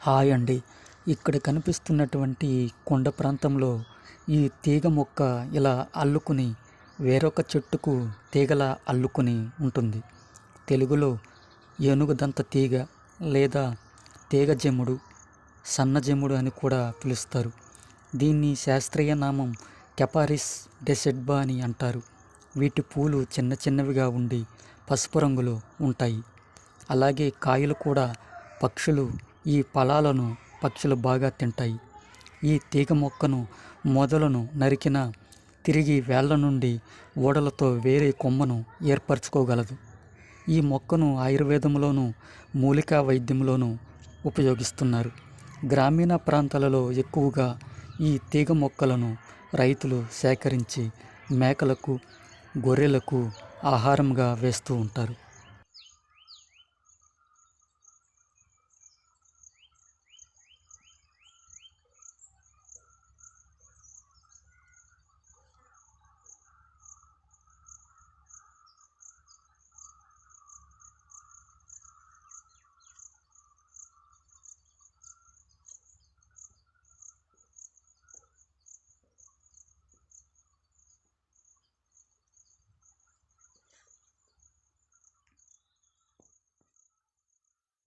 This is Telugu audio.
హాయ్ అండి. ఇక్కడ కనిపిస్తున్నటువంటి కొండ ప్రాంతంలో ఈ తీగ మొక్క ఇలా అల్లుకుని వేరొక చెట్టుకు తీగలా అల్లుకుని ఉంటుంది. తెలుగులో ఏనుగుదంత తీగ లేదా తీగ జెముడు సన్నజెముడు అని కూడా పిలుస్తారు. దీన్ని శాస్త్రీయ నామం కెపారిస్ డెసెడ్బా అని అంటారు. వీటి పూలు చిన్న చిన్నవిగా ఉండి పసుపు రంగులో ఉంటాయి. అలాగే కాయలు కూడా పక్షులు ఈ ఫలాలను పక్షులు బాగా తింటాయి. ఈ తీగ మొక్కను మొదలను నరికిన తిరిగి వేళ్ళ నుండి ఓడలతో వేరే కొమ్మను ఏర్పరచుకోగలదు. ఈ మొక్కను ఆయుర్వేదంలోను మూలికా వైద్యంలోనూ ఉపయోగిస్తున్నారు. గ్రామీణ ప్రాంతాలలో ఎక్కువగా ఈ తీగ మొక్కలను రైతులు సేకరించి మేకలకు గొర్రెలకు ఆహారంగా వేస్తూ ఉంటారు.